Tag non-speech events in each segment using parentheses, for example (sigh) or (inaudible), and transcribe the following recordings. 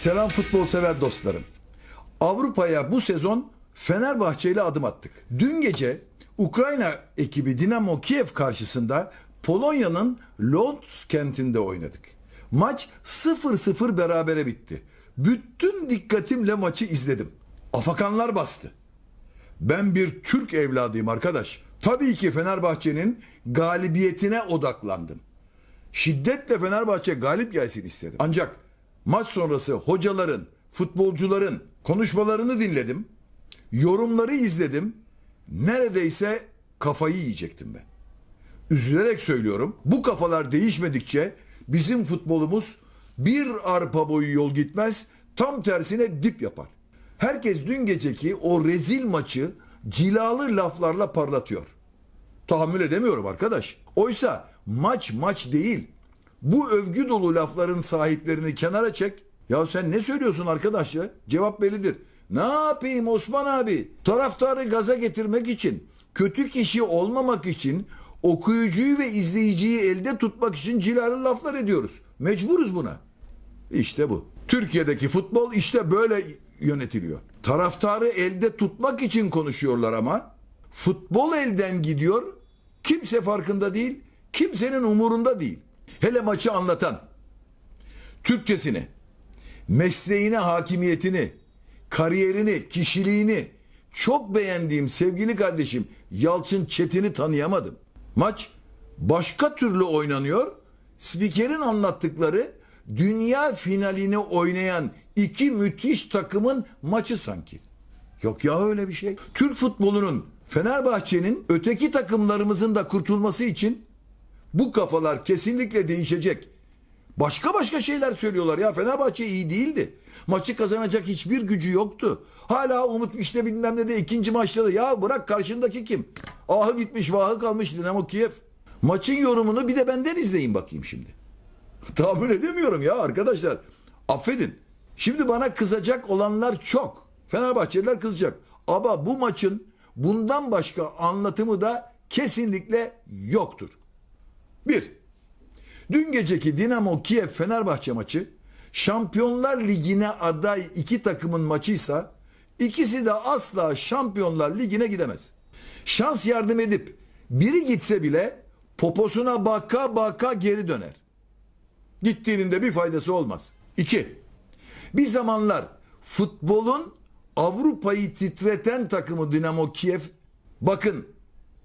Selam futbol sever dostlarım. Avrupa'ya bu sezon Fenerbahçe ile adım attık. Dün gece Ukrayna ekibi Dinamo Kiev karşısında Polonya'nın Lodz kentinde oynadık. Maç 0-0 berabere bitti. Bütün dikkatimle maçı izledim. Afakanlar bastı. Ben bir Türk evladıyım arkadaş. Tabii ki Fenerbahçe'nin galibiyetine odaklandım. Şiddetle Fenerbahçe galip gelsin istedim. Ancak maç sonrası hocaların, futbolcuların konuşmalarını dinledim. Yorumları izledim. Neredeyse kafayı yiyecektim ben. Üzülerek söylüyorum. Bu kafalar değişmedikçe bizim futbolumuz bir arpa boyu yol gitmez. Tam tersine dip yapar. Herkes dün geceki o rezil maçı cilalı laflarla parlatıyor. Tahammül edemiyorum arkadaş. Oysa maç maç değil. Bu övgü dolu lafların sahiplerini kenara çek. Ya sen ne söylüyorsun arkadaş ya? Cevap bellidir. Ne yapayım Osman abi? Taraftarı gaza getirmek için, kötü kişi olmamak için, okuyucuyu ve izleyiciyi elde tutmak için cilalı laflar ediyoruz. Mecburuz buna. İşte bu. Türkiye'deki futbol işte böyle yönetiliyor. Taraftarı elde tutmak için konuşuyorlar ama futbol elden gidiyor. Kimse farkında değil. Kimsenin umurunda değil. Hele maçı anlatan Türkçesini, mesleğine hakimiyetini, kariyerini, kişiliğini çok beğendiğim sevgili kardeşim Yalçın Çetin'i tanıyamadım. Maç başka türlü oynanıyor. Spikerin anlattıkları dünya finalini oynayan iki müthiş takımın maçı sanki. Yok ya öyle bir şey. Türk futbolunun Fenerbahçe'nin öteki takımlarımızın da kurtulması için bu kafalar kesinlikle değişecek. Başka başka şeyler söylüyorlar ya Fenerbahçe iyi değildi. Maçı kazanacak hiçbir gücü yoktu. Hala Umut işte bilmem ne de ikinci maçta da ya bırak karşındaki kim? Ahı gitmiş vahı kalmış Dinamo Kiev. Maçın yorumunu bir de benden izleyin bakayım şimdi. (laughs) Tahammül edemiyorum ya arkadaşlar. Affedin. Şimdi bana kızacak olanlar çok. Fenerbahçeliler kızacak. Ama bu maçın bundan başka anlatımı da kesinlikle yoktur. Bir, dün geceki Dinamo Kiev Fenerbahçe maçı Şampiyonlar Ligi'ne aday iki takımın maçıysa ikisi de asla Şampiyonlar Ligi'ne gidemez. Şans yardım edip biri gitse bile poposuna baka baka geri döner. Gittiğinin de bir faydası olmaz. İki, bir zamanlar futbolun Avrupa'yı titreten takımı Dinamo Kiev bakın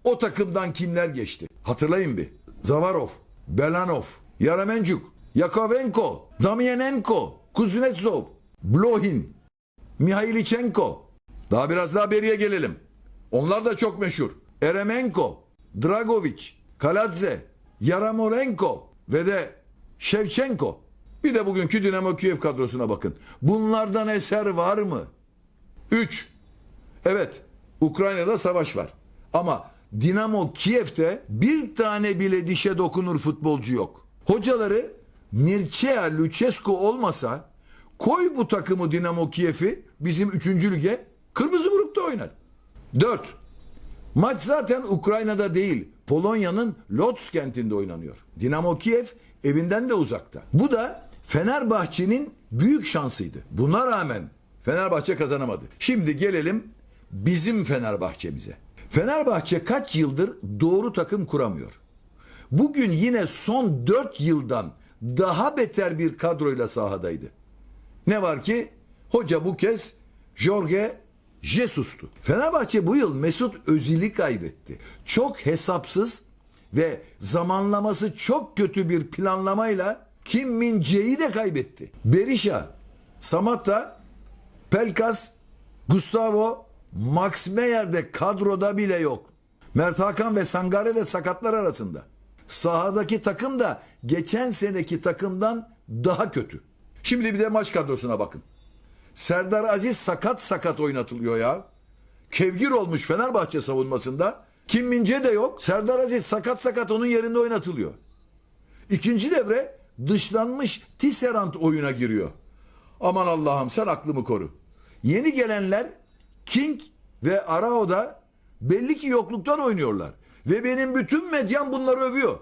o takımdan kimler geçti? Hatırlayın bir. Zavarov, Belanov, Yaramencuk, Yakovenko, Damianenko, Kuznetsov, Blohin, Mihailichenko. Daha biraz daha beriye gelelim. Onlar da çok meşhur. Eremenko, Dragovic, Kaladze, Yaramorenko ve de Şevçenko. Bir de bugünkü Dinamo Kiev kadrosuna bakın. Bunlardan eser var mı? 3. Evet, Ukrayna'da savaş var. Ama Dinamo Kiev'te bir tane bile dişe dokunur futbolcu yok. Hocaları Mircea Lucescu olmasa koy bu takımı Dinamo Kiev'i bizim 3. lige kırmızı grupta oynar. 4. Maç zaten Ukrayna'da değil, Polonya'nın Lodz kentinde oynanıyor. Dinamo Kiev evinden de uzakta. Bu da Fenerbahçe'nin büyük şansıydı. Buna rağmen Fenerbahçe kazanamadı. Şimdi gelelim bizim Fenerbahçe'mize. Fenerbahçe kaç yıldır doğru takım kuramıyor. Bugün yine son 4 yıldan daha beter bir kadroyla sahadaydı. Ne var ki hoca bu kez Jorge Jesus'tu. Fenerbahçe bu yıl Mesut Özil'i kaybetti. Çok hesapsız ve zamanlaması çok kötü bir planlamayla Kim Min Jae'yi de kaybetti. Berisha, Samatta, Pelkas, Gustavo, Max Meyer de kadroda bile yok. Mert Hakan ve Sangare de sakatlar arasında. Sahadaki takım da geçen seneki takımdan daha kötü. Şimdi bir de maç kadrosuna bakın. Serdar Aziz sakat sakat oynatılıyor ya. Kevgir olmuş Fenerbahçe savunmasında. Kim Mince de yok. Serdar Aziz sakat sakat onun yerinde oynatılıyor. İkinci devre dışlanmış Tisserand oyuna giriyor. Aman Allah'ım sen aklımı koru. Yeni gelenler King ve Arao'da belli ki yokluktan oynuyorlar. Ve benim bütün medyam bunları övüyor.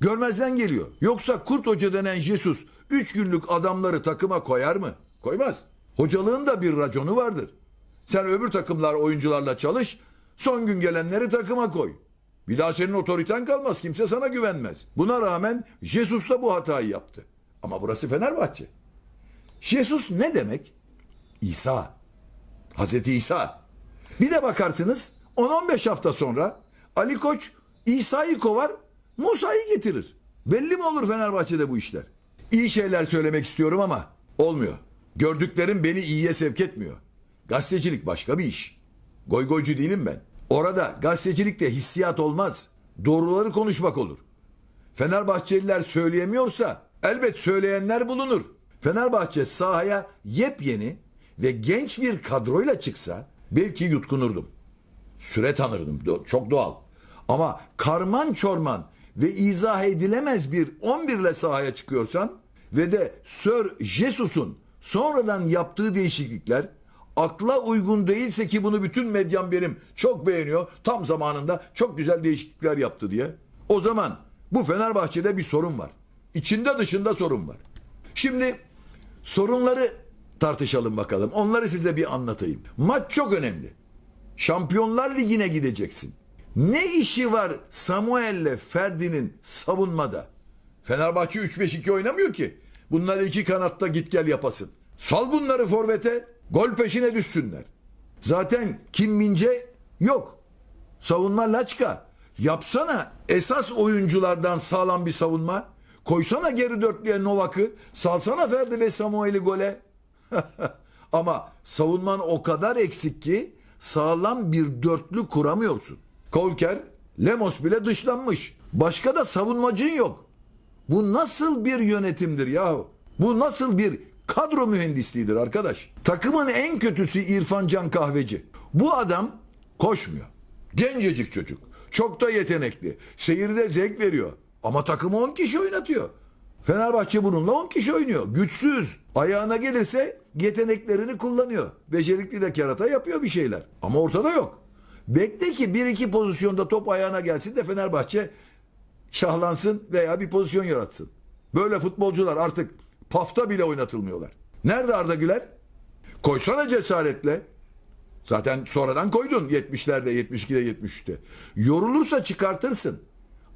Görmezden geliyor. Yoksa Kurt Hoca denen Jesus 3 günlük adamları takıma koyar mı? Koymaz. Hocalığın da bir raconu vardır. Sen öbür takımlar oyuncularla çalış, son gün gelenleri takıma koy. Bir daha senin otoriten kalmaz. Kimse sana güvenmez. Buna rağmen Jesus da bu hatayı yaptı. Ama burası Fenerbahçe. Jesus ne demek? İsa. Hazreti İsa. Bir de bakarsınız 10-15 hafta sonra Ali Koç İsa'yı kovar, Musa'yı getirir. Belli mi olur Fenerbahçe'de bu işler? İyi şeyler söylemek istiyorum ama olmuyor. Gördüklerim beni iyiye sevk etmiyor. Gazetecilik başka bir iş. Goygoycu değilim ben. Orada gazetecilikte hissiyat olmaz. Doğruları konuşmak olur. Fenerbahçeliler söyleyemiyorsa elbet söyleyenler bulunur. Fenerbahçe sahaya yepyeni ve genç bir kadroyla çıksa belki yutkunurdum. Süre tanırdım. Çok doğal. Ama karman çorman ve izah edilemez bir 11 ile sahaya çıkıyorsan ve de Sir Jesus'un sonradan yaptığı değişiklikler akla uygun değilse ki bunu bütün medyam benim çok beğeniyor. Tam zamanında çok güzel değişiklikler yaptı diye. O zaman bu Fenerbahçe'de bir sorun var. İçinde dışında sorun var. Şimdi sorunları tartışalım bakalım. Onları size bir anlatayım. Maç çok önemli. Şampiyonlar Ligi'ne gideceksin. Ne işi var Samuel'le Ferdi'nin savunmada? Fenerbahçe 3-5-2 oynamıyor ki. Bunları iki kanatta git gel yapasın. Sal bunları forvete, gol peşine düşsünler. Zaten Kim Mince yok. Savunma laçka. Yapsana esas oyunculardan sağlam bir savunma. Koysana geri dörtlüye Novak'ı. Salsana Ferdi ve Samuel'i gole. (laughs) Ama savunman o kadar eksik ki sağlam bir dörtlü kuramıyorsun. Kolker, Lemos bile dışlanmış. Başka da savunmacın yok. Bu nasıl bir yönetimdir yahu? Bu nasıl bir kadro mühendisliğidir arkadaş? Takımın en kötüsü İrfan Can Kahveci. Bu adam koşmuyor. Gencecik çocuk. Çok da yetenekli. Seyirde zevk veriyor. Ama takımı 10 kişi oynatıyor. Fenerbahçe bununla 10 kişi oynuyor. Güçsüz. Ayağına gelirse yeteneklerini kullanıyor. Becerikli de kerata yapıyor bir şeyler. Ama ortada yok. Bekle ki bir iki pozisyonda top ayağına gelsin de Fenerbahçe şahlansın veya bir pozisyon yaratsın. Böyle futbolcular artık pafta bile oynatılmıyorlar. Nerede Arda Güler? Koysana cesaretle. Zaten sonradan koydun 70'lerde, 72'de, 73'te. Yorulursa çıkartırsın.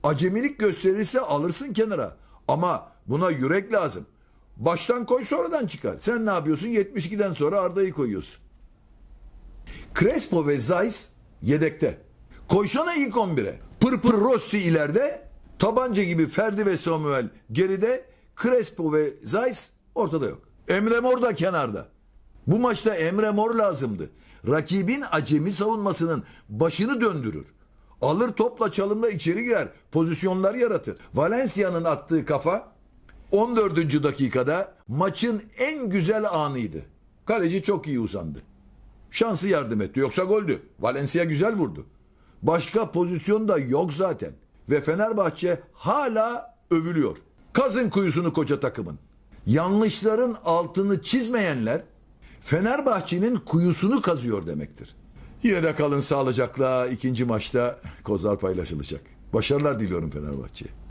Acemilik gösterirse alırsın kenara. Ama buna yürek lazım. Baştan koy sonradan çıkar. Sen ne yapıyorsun? 72'den sonra Arda'yı koyuyorsun. Crespo ve Zeiss yedekte. Koysana ilk 11'e. Pırpır Rossi ileride, tabanca gibi Ferdi ve Samuel geride, Crespo ve Zeiss ortada yok. Emre Mor da kenarda. Bu maçta Emre Mor lazımdı. Rakibin acemi savunmasının başını döndürür. Alır topla çalımla içeri girer. Pozisyonlar yaratır. Valencia'nın attığı kafa 14. dakikada maçın en güzel anıydı. Kaleci çok iyi uzandı. Şansı yardım etti. Yoksa goldü. Valencia güzel vurdu. Başka pozisyon da yok zaten. Ve Fenerbahçe hala övülüyor. Kazın kuyusunu koca takımın. Yanlışların altını çizmeyenler Fenerbahçe'nin kuyusunu kazıyor demektir. Yine de kalın sağlıcakla ikinci maçta kozlar paylaşılacak. Başarılar diliyorum Fenerbahçe'ye.